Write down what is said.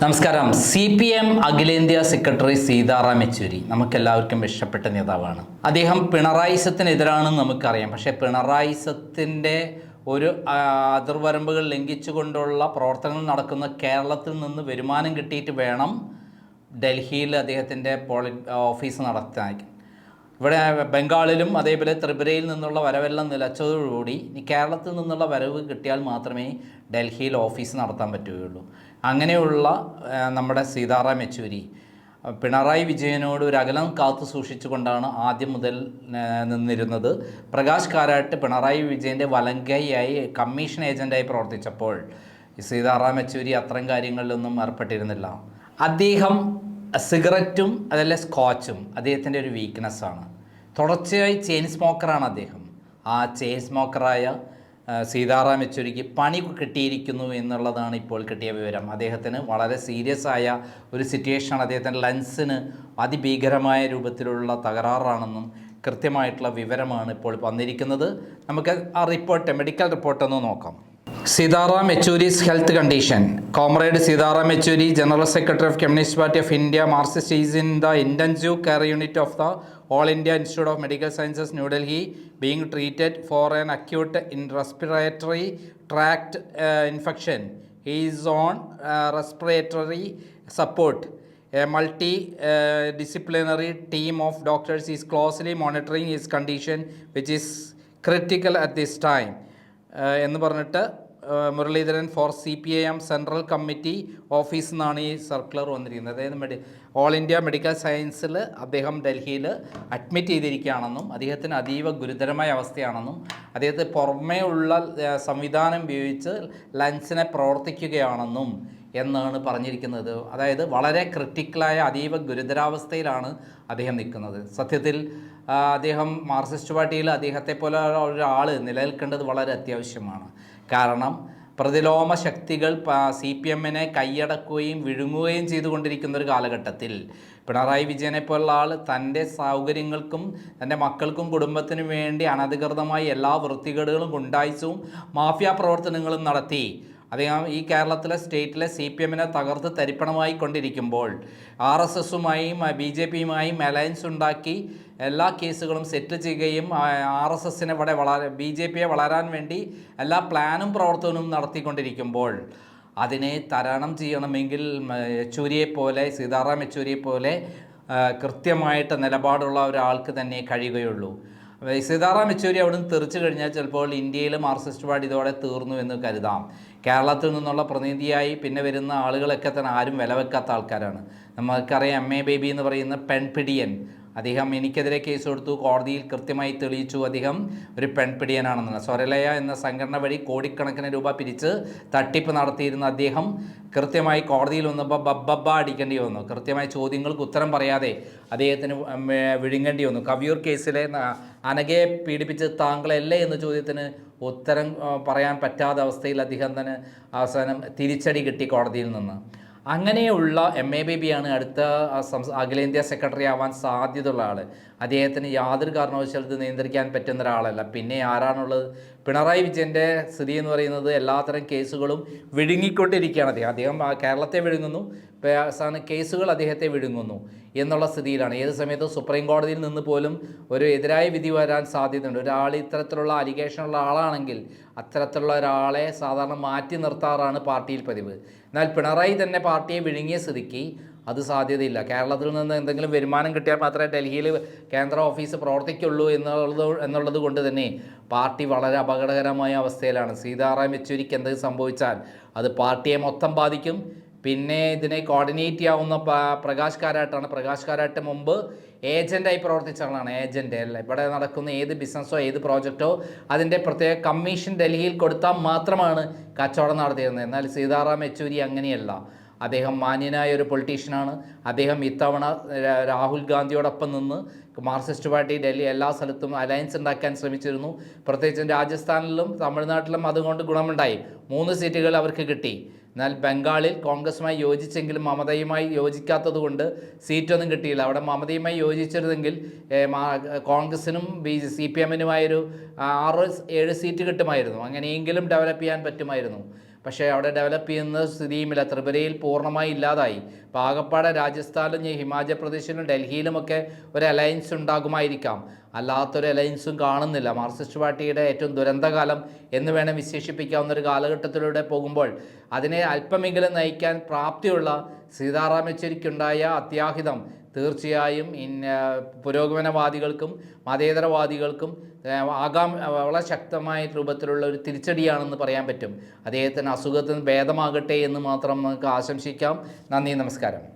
നമസ്കാരം C P M അഖിലേന്ത്യാ secretary Sitaram Yechury നമുക്കെല്ലാവർക്കും ഇഷ്ടപ്പെട്ട നേതാവാണ് അദ്ദേഹം പിണറായി സത്തിനെതിരാണെന്ന് നമുക്കറിയാം പക്ഷേ പിണറായി സത്തിൻ്റെ ഒരു അതിർവരമ്പുകൾ ലംഘിച്ചുകൊണ്ടുള്ള പ്രവർത്തനങ്ങൾ നടക്കുന്ന കേരളത്തിൽ നിന്ന് വരുമാനം കിട്ടിയിട്ട് വേണം ഡൽഹിയിൽ അദ്ദേഹത്തിൻ്റെ പോളി ഓഫീസ് നടത്താൻ ഇവിടെ ബംഗാളിലും അതേപോലെ ത്രിപുരയിൽ നിന്നുള്ള വരവെല്ലാം നിലച്ചതോടുകൂടി ഇനി കേരളത്തിൽ നിന്നുള്ള വരവ് കിട്ടിയാൽ മാത്രമേ ഡൽഹിയിൽ ഓഫീസ് നടത്താൻ പറ്റുകയുള്ളൂ അങ്ങനെയുള്ള നമ്മുടെ സീതാറാം യെച്ചൂരി പിണറായി വിജയനോട് ഒരു അകലം കാത്തു സൂക്ഷിച്ചുകൊണ്ടാണ് ആദ്യം മുതൽ നിന്നിരുന്നത് പ്രകാശ് കാരാട്ട് പിണറായി വിജയൻ്റെ വലങ്കയായി കമ്മീഷൻ ഏജൻ്റായി പ്രവർത്തിച്ചപ്പോൾ സീതാറാം യെച്ചൂരി അത്തരം കാര്യങ്ങളിലൊന്നും ഏർപ്പെട്ടിരുന്നില്ല അദ്ദേഹം സിഗരറ്റും അതല്ല സ്കോച്ചും അദ്ദേഹത്തിൻ്റെ ഒരു വീക്ക്നെസ്സാണ് തുടർച്ചയായി ചെയിൻ സ്മോക്കറാണ് അദ്ദേഹം ആ ചെയിൻ സ്മോക്കറായ സീതാറാം യെച്ചൂരിക്ക് പണി കിട്ടിയിരിക്കുന്നു എന്നുള്ളതാണ് ഇപ്പോൾ കിട്ടിയ വിവരം അദ്ദേഹത്തിന് വളരെ സീരിയസ് ആയ ഒരു സിറ്റുവേഷനാണ് അദ്ദേഹത്തിൻ്റെ ലങ്സിന് അതിഭീകരമായ രൂപത്തിലുള്ള തകരാറാണെന്നും കൃത്യമായിട്ടുള്ള വിവരമാണ് ഇപ്പോൾ വന്നിരിക്കുന്നത് നമുക്ക് ആ റിപ്പോർട്ട് മെഡിക്കൽ റിപ്പോർട്ടൊന്ന് നോക്കാം Sitaram Yechuri's health condition. Comrade Sitaram Yechuri, General Secretary of Communist Party of India, Marxist, is in the intensive care unit of the All India Institute of Medical Sciences, New Delhi, being treated for an acute respiratory tract infection. He is on respiratory support. A multidisciplinary team of doctors is closely monitoring his condition, which is critical at this time. Muraleedharan for C P I M central committee office നിന്നാണ് ഈ circular വന്നിരിക്കുന്നത് അതായത് മെഡി all India medical സയൻസിൽ അദ്ദേഹം ഡൽഹിയിൽ admit ചെയ്തിരിക്കുകയാണെന്നും അദ്ദേഹത്തിന് അതീവ ഗുരുതരമായ അവസ്ഥയാണെന്നും അദ്ദേഹത്തെ ഉള്ള സംവിധാനം ഉപയോഗിച്ച് ലങ്സിനെ പ്രവർത്തിക്കുകയാണെന്നും എന്നാണ് പറഞ്ഞിരിക്കുന്നത് അതായത് വളരെ ക്രിട്ടിക്കലായ അതീവ ഗുരുതരാവസ്ഥയിലാണ് അദ്ദേഹം നിൽക്കുന്നത് സത്യത്തിൽ അദ്ദേഹം മാർസിസ്റ്റ് പാർട്ടിയിൽ അദ്ദേഹത്തെ പോലെ ഒരാൾ നിലനിൽക്കേണ്ടത് വളരെ അത്യാവശ്യമാണ് കാരണം പ്രതിലോമ ശക്തികൾ സി പി എമ്മിനെ കൈയടക്കുകയും വിഴുങ്ങുകയും ചെയ്തുകൊണ്ടിരിക്കുന്ന ഒരു കാലഘട്ടത്തിൽ പിണറായി വിജയനെ പോലുള്ള ആൾ തൻ്റെ സൗകര്യങ്ങൾക്കും തൻ്റെ മക്കൾക്കും കുടുംബത്തിനും വേണ്ടി അനധികൃതമായി എല്ലാ വൃത്തികേടുകളും ഉണ്ടായിച്ചും മാഫിയ പ്രവർത്തനങ്ങളും നടത്തി അദ്ദേഹം ഈ കേരളത്തിലെ സ്റ്റേറ്റിലെ സി പി എമ്മിനെ തകർത്ത് തരിപ്പണമായി കൊണ്ടിരിക്കുമ്പോൾ ആർ എസ് എസുമായും ബി ജെ പിയുമായും അലയൻസ് ഉണ്ടാക്കി എല്ലാ കേസുകളും സെറ്റിൽ ചെയ്യുകയും ആർ എസ് എസിനെ ഇവിടെ വളരാൻ ബി ജെ പിയെ വളരാൻ വേണ്ടി എല്ലാ പ്ലാനും പ്രവർത്തനവും നടത്തിക്കൊണ്ടിരിക്കുമ്പോൾ അതിനെ തരണം ചെയ്യണമെങ്കിൽ യെച്ചൂരിയെപ്പോലെ പോലെ സീതാറാം യെച്ചൂരിയെപ്പോലെ പോലെ കൃത്യമായിട്ട് നിലപാടുള്ള ഒരാൾക്ക് തന്നെ കഴിയുകയുള്ളൂ സീതാറാം യെച്ചൂരി അവിടെ നിന്ന് തെറിച്ചു കഴിഞ്ഞാൽ ചിലപ്പോൾ ഇന്ത്യയിൽ മാർക്സിസ്റ്റ് പാർട്ടി ഇതോടെ തീർന്നു എന്ന് കരുതാം കേരളത്തിൽ നിന്നുള്ള പ്രതിനിധിയായി പിന്നെ വരുന്ന ആളുകളൊക്കെ തന്നെ ആരും വില വെക്കാത്ത ആൾക്കാരാണ് നമുക്കറിയാം എം എ ബേബി എന്ന് പറയുന്ന പെൺപിടിയൻ അദ്ദേഹം എനിക്കെതിരെ കേസ് കൊടുത്തു കോടതിയിൽ കൃത്യമായി തെളിയിച്ചു അദ്ദേഹം ഒരു പെൺപിടിയനാണെന്ന് സ്വരലയ എന്ന സംഘടന വഴി കോടിക്കണക്കിന് രൂപ പിരിച്ച് തട്ടിപ്പ് നടത്തിയിരുന്ന അദ്ദേഹം കൃത്യമായി കോടതിയിൽ വന്നപ്പോൾ ബബ്ബബ്ബ അടിക്കേണ്ടി വന്നു കൃത്യമായ ചോദ്യങ്ങൾക്ക് ഉത്തരം പറയാതെ അദ്ദേഹത്തിന് വിഴുങ്ങേണ്ടി വന്നു കവിയൂർ കേസിലെ അനഘയെ പീഡിപ്പിച്ച് താങ്കളല്ലേ എന്ന ചോദ്യത്തിന് ഉത്തരം പറയാൻ പറ്റാത്ത അവസ്ഥയിൽ അദ്ദേഹം തന്നെ അവസാനം തിരിച്ചടി കിട്ടി കോടതിയിൽ നിന്ന് അങ്ങനെയുള്ള എം എ ആണ് അടുത്ത സംസ് അഖിലേന്ത്യാ സെക്രട്ടറി ആവാൻ സാധ്യതയുള്ള ആൾ അദ്ദേഹത്തിന് യാതൊരു കാരണവശാലും നിയന്ത്രിക്കാൻ പറ്റുന്ന ഒരാളല്ല പിന്നെ ആരാണുള്ളത് പിണറായി വിജയൻ്റെ സ്ഥിതി എന്ന് പറയുന്നത് എല്ലാത്തരം കേസുകളും വിഴുങ്ങിക്കൊണ്ടിരിക്കുകയാണ് അദ്ദേഹം അദ്ദേഹം കേരളത്തെ വിഴുങ്ങുന്നു അവസാന കേസുകൾ അദ്ദേഹത്തെ വിഴുങ്ങുന്നു എന്നുള്ള സ്ഥിതിയിലാണ് ഏത് സമയത്തും സുപ്രീം കോടതിയിൽ നിന്ന് പോലും ഒരു എതിരായ വിധി വരാൻ സാധ്യതയുണ്ട് ഒരാൾ ഇത്തരത്തിലുള്ള അലിഗേഷനുള്ള ആളാണെങ്കിൽ അത്തരത്തിലുള്ള ഒരാളെ സാധാരണ മാറ്റി നിർത്താറാണ് പാർട്ടിയിൽ പതിവ് എന്നാൽ പിണറായി തന്നെ പാർട്ടിയെ വിഴുങ്ങിയ സ്ഥിതിക്ക് അത് സാധ്യതയില്ല കേരളത്തിൽ നിന്ന് എന്തെങ്കിലും വരുമാനം കിട്ടിയാൽ മാത്രമേ ഡൽഹിയിൽ കേന്ദ്ര ഓഫീസ് പ്രവർത്തിക്കുള്ളൂ എന്നുള്ളത് എന്നുള്ളത് കൊണ്ട് തന്നെ പാർട്ടി വളരെ അപകടകരമായ അവസ്ഥയിലാണ് സീതാറാം യെച്ചൂരിക്ക് എന്തെങ്കിലും സംഭവിച്ചാൽ അത് പാർട്ടിയെ മൊത്തം ബാധിക്കും പിന്നെ ഇതിനെ കോർഡിനേറ്റ് ചെയ്യാവുന്ന പ്രകാശ് കാരാട്ടാണ് പ്രകാശ് കാരാട്ട് മുമ്പ് ഏജൻ്റായി പ്രവർത്തിച്ച ആളാണ് ഏജൻ്റ് അല്ല ഇവിടെ നടക്കുന്ന ഏത് ബിസിനസ്സോ ഏത് പ്രോജക്റ്റോ അതിൻ്റെ പ്രത്യേക കമ്മീഷൻ ഡൽഹിയിൽ കൊടുത്താൽ മാത്രമാണ് കച്ചവടം നടത്തിയിരുന്നത് എന്നാൽ സീതാറാം യെച്ചൂരി അങ്ങനെയല്ല അദ്ദേഹം മാന്യനായ ഒരു പൊളിറ്റീഷ്യനാണ് അദ്ദേഹം ഇത്തവണ രാഹുൽ ഗാന്ധിയോടൊപ്പം നിന്ന് മാർക്സിസ്റ്റ് പാർട്ടി ഡൽഹി എല്ലാ സ്ഥലത്തും അലയൻസ് ഉണ്ടാക്കാൻ ശ്രമിച്ചിരുന്നു പ്രത്യേകിച്ചും രാജസ്ഥാനിലും തമിഴ്നാട്ടിലും അതുകൊണ്ട് ഗുണമുണ്ടായി മൂന്ന് സീറ്റുകൾ അവർക്ക് കിട്ടി എന്നാൽ ബംഗാളിൽ കോൺഗ്രസുമായി യോജിച്ചെങ്കിലും മമതയുമായി യോജിക്കാത്തതുകൊണ്ട് സീറ്റൊന്നും കിട്ടിയില്ല അവിടെ മമതയുമായി യോജിച്ചിരുന്നെങ്കിൽ കോൺഗ്രസിനും ബി സി പി എമ്മിനുമായൊരു ആറ് ഏഴ് സീറ്റ് കിട്ടുമായിരുന്നു അങ്ങനെയെങ്കിലും ഡെവലപ്പ് ചെയ്യാൻ പറ്റുമായിരുന്നു പക്ഷേ അവിടെ ഡെവലപ്പ് ചെയ്യുന്ന സ്ഥിതിയുമില്ല ത്രിപുരയിൽ പൂർണ്ണമായി ഇല്ലാതായി പാകപ്പാടെ രാജസ്ഥാനിലും ഹിമാചൽ പ്രദേശിലും ഡൽഹിയിലുമൊക്കെ ഒരു അലയൻസ് ഉണ്ടാകുമായിരിക്കാം അല്ലാത്തൊരു അലയൻസും കാണുന്നില്ല മാർക്സിസ്റ്റ് പാർട്ടിയുടെ ഏറ്റവും ദുരന്തകാലം എന്ന് വേണം വിശേഷിപ്പിക്കാവുന്ന ഒരു കാലഘട്ടത്തിലൂടെ പോകുമ്പോൾ അതിനെ അല്പമെങ്കിലും നയിക്കാൻ പ്രാപ്തിയുള്ള സീതാറാം യെച്ചൂരിക്കുണ്ടായ അത്യാഹിതം തീർച്ചയായും ഇ പുരോഗമനവാദികൾക്കും മതേതരവാദികൾക്കും ആകാം വളരെ ശക്തമായ രൂപത്തിലുള്ള ഒരു തിരിച്ചടിയാണെന്ന് പറയാൻ പറ്റും അദ്ദേഹത്തിന് അസുഖത്തിന് ഭേദമാകട്ടെ എന്ന് മാത്രം നമുക്ക് ആശംസിക്കാം നന്ദി നമസ്കാരം